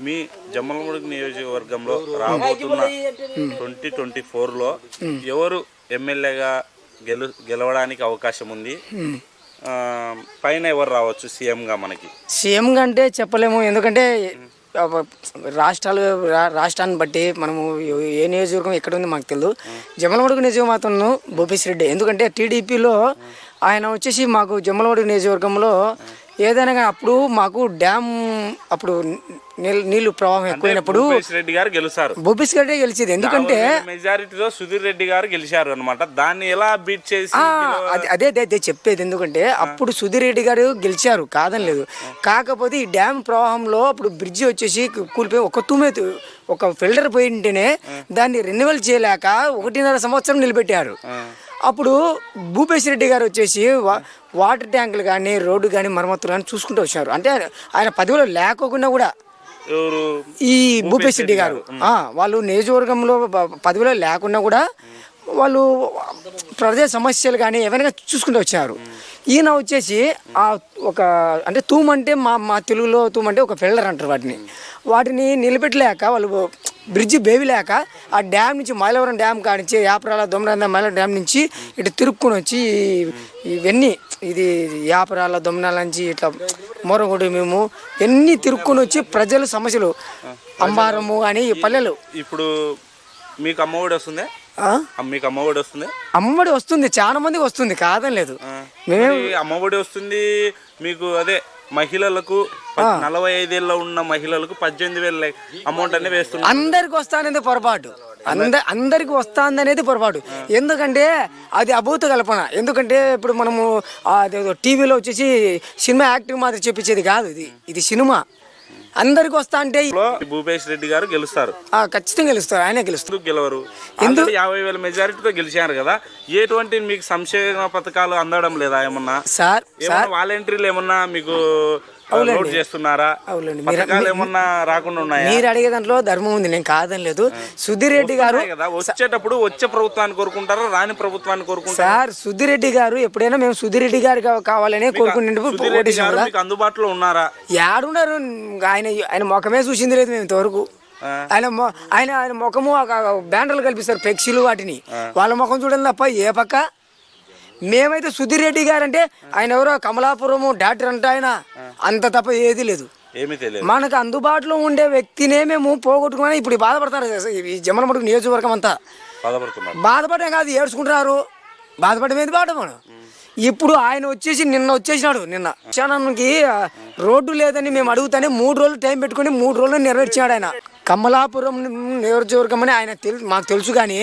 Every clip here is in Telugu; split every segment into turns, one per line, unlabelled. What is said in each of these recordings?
మీ జమ్మలమూడి నియోజకవర్గంలో రాబోతున్న ట్వంటీ ట్వంటీ ఫోర్లో ఎవరు ఎమ్మెల్యేగా గెలు గెలవడానికి అవకాశం ఉంది? పైన ఎవరు రావచ్చు సీఎంగా మనకి?
సీఎం అంటే చెప్పలేము. ఎందుకంటే రాష్ట్రాలు రాష్ట్రాన్ని బట్టి మనము ఏ నియోజకవర్గం ఎక్కడ ఉంది మాకు తెలియదు జమ్మలమడుగు మాత్రం భూపేశ్ రెడ్డి. ఎందుకంటే టీడీపీలో ఆయన వచ్చేసి మాకు జమ్మలమడుగు నియోజకవర్గంలో ఏదైనా కానీ అప్పుడు మాకు డ్యామ్ అప్పుడు నీళ్ళు నీళ్ళు ప్రవాహం ఎక్కువైనప్పుడు
రెడ్డి గారు గెలుస్తారు.
భూపేశ్ రెడ్డి గెలిచేది. ఎందుకంటే
మెజారిటీలో సుధీర్ రెడ్డి గారు గెలిచారు అనమాట దాన్ని ఎలా బీట్ చేసి
అదే అదే చెప్పేది. ఎందుకంటే అప్పుడు సుధీర్ రెడ్డి గారు గెలిచారు కాదని లేదు. కాకపోతే ఈ డ్యామ్ ప్రవాహంలో అప్పుడు బ్రిడ్జి వచ్చేసి కూలిపోయి ఒక తుమ్మె ఒక ఫిల్టర్ పోయి ఉంటేనే దాన్ని రెన్యువల్ చేయలేక ఒకటిన్నర సంవత్సరం నిలబెట్టారు. అప్పుడు భూపేశ్ రెడ్డి గారు వచ్చేసి వా- వాటర్ ట్యాంకులు కానీ రోడ్డు కానీ మరమ్మతులు కానీ చూసుకుంటూ వచ్చారు. అంటే ఆయన- పదవిలో లేకోకుండా కూడా ఈ భూపేశ్ రెడ్డి గారు. వాళ్ళు నియోజకవర్గంలో పదవిలో లేకుండా కూడా వాళ్ళు ప్రజా సమస్యలు కానీ ఏమైనా చూసుకుంటూ వచ్చారు. ఈయన వచ్చేసి ఆ ఒక అంటే తూమ్ అంటే మా మా తెలుగులో తూమ్ అంటే ఒక ఫిల్డర్ అంటారు వాటిని. వాటిని నిలబెట్టలేక వాళ్ళు బ్రిడ్జి బేవిలేక ఆ డ్యామ్ నుంచి మైలవరం డ్యామ్ కానించి యాపరాల దొమ్మరాల మైలవరం డ్యామ్ నుంచి ఇటు తిరుక్కుని వచ్చి ఇవన్నీ ఇది యాపరాల దొమ్మనాల నుంచి ఇట్లా మోరగొడు మేము ఎన్ని తిరుక్కుని వచ్చి ప్రజల సమస్యలు. అంబారము అని ఈ పల్లెలు.
ఇప్పుడు మీకు అమ్మఒడి వస్తుంది? మీకు అమ్మఒడి వస్తుంది?
అమ్మడి వస్తుంది చాలా మందికి వస్తుంది కాదని లేదు.
అమ్మఒడి వస్తుంది మీకు అదే మహిళలకు నలభై ఐదేళ్ళ ఉన్న మహిళలకు పద్దెనిమిది వేల అమౌంట్ అనేది వేస్తున్నారు.
అందరికి వస్తానేది పొరపాటు. అంద అందరికి వస్తుంది అనేది పొరపాటు ఎందుకంటే అది అభూత కల్పన. ఎందుకంటే ఇప్పుడు మనము టీవీలో వచ్చేసి సినిమా యాక్టింగ్ మాత్రం చెప్పించేది కాదు ఇది. ఇది సినిమా. అందరికి వస్తా అంటే
భూపేష్ రెడ్డి గారు గెలుస్తారు.
ఆ, ఖచ్చితంగా గెలుస్తారు. ఆయనే గెలుస్తారు.
ఎందుకు గెలవరు? ఆల్రెడీ యాభై వేల మెజారిటీతో గెలిచారు కదా. ఎటువంటి మీకు సంక్షేమ పథకాలు అందడం లేదా ఏమన్నా
సార్.
వాలంటీర్లు ఏమన్నా మీకు చేస్తున్నారా?
అవునండి.
పథకాలు ఏమన్నా రాకుండా ఉన్నాయా?
మీరు అడిగే దాంట్లో ధర్మం ఉంది నేను కాదని లేదు. సుధీర్ రెడ్డి గారు
కదా వచ్చేటప్పుడు వచ్చే ప్రభుత్వాన్ని కోరుకుంటారా రాని ప్రభుత్వాన్ని కోరుకుంటారా?
సార్ సుధీర్ రెడ్డి గారు ఎప్పుడైనా మేము సుధీర్ రెడ్డి గారు కావాలనే
మీకు అందుబాటులో ఉన్నారా?
యాడున్నారు ఆయన ఆయన ముఖమే చూసింది లేదు మేము ఇంతవరకు. ఆయన ఆయన ఆయన ముఖము బ్యానర్లు కల్పిస్తారు ఫ్లెక్సీలు వాటిని. వాళ్ళ ముఖం చూడండి తప్ప ఏ పక్క మేమైతే సుధీర్ రెడ్డి గారు అంటే ఆయన ఎవరో కమలాపురము డాక్టర్ అంటే ఆయన అంత తప్ప ఏది లేదు. మనకు అందుబాటులో ఉండే వ్యక్తినే మేము పోగొట్టుకుని ఇప్పుడు బాధపడతారు ఈ జమ్మలమడుగు నియోజకవర్గం అంతా. బాధపడడం కాదు ఏడ్చుకుంటున్నారు. బాధపడమేది బాధ మనం? ఇప్పుడు ఆయన వచ్చేసి నిన్న వచ్చేసినాడు నిన్న. క్షణానికి రోడ్డు లేదని మేము అడుగుతానే మూడు రోజులు టైం పెట్టుకొని మూడు రోజులు నెరవేర్చాడు ఆయన. కమలాపురం నియోజకవర్గం అని ఆయన తెలుసు మాకు తెలుసు కానీ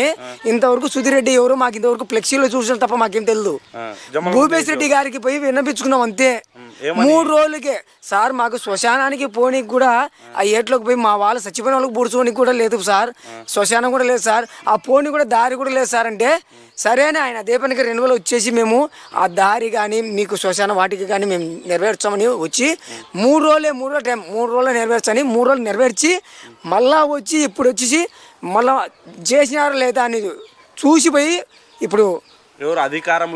ఇంతవరకు సుధిరెడ్డి ఎవరు మాకు ఇంతవరకు ఫ్లెక్సీలో చూసిన తప్ప మాకేం తెలియదు భూపేశ్ రెడ్డి గారికి పోయి విన్నపించుకున్నాం అంతే. మూడు రోజులకే. సార్ మాకు శ్మశానానికి పోనీకి కూడా ఆ ఏట్లోకి పోయి మా వాళ్ళు చచ్చిపోయిన వాళ్ళకి పూడ్చుకోనికి కూడా లేదు సార్. శ్మశానం కూడా లేదు సార్. ఆ పోనీ కూడా దారి కూడా లేదు సార్ అంటే సరే అని ఆయన అదే పనికి రెండు వేలు వచ్చేసి మేము ఆ దారి కానీ మీకు శ్మశానం వాటికి కానీ మేము నెరవేర్చామని వచ్చి మూడు రోజులే మూడు రోజులు టైం మూడు రోజులు నెరవేర్చని మూడు రోజులు నెరవేర్చి మళ్ళా వచ్చి ఇప్పుడు వచ్చేసి మళ్ళా చేసినారా లేదా అని చూసిపోయి ఇప్పుడు
ఎవరు అధికారం